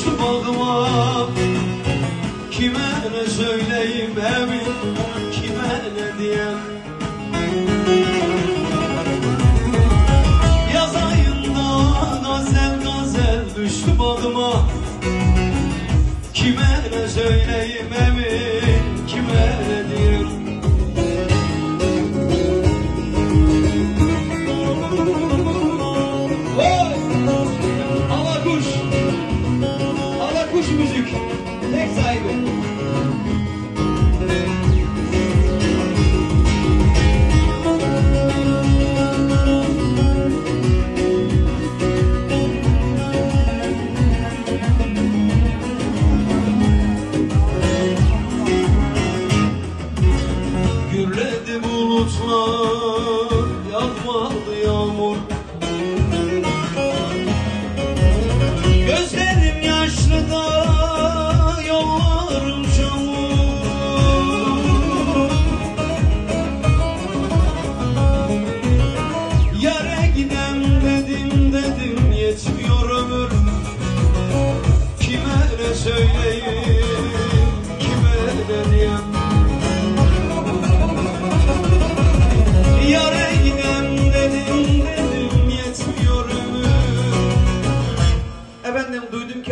düştü bağıma Kime ne söyleyim emin kime ne diyem Yaz ayında gazel gazel düştü bağıma Kime ne söyleyeyim emin Tek. Gürledi bulutlar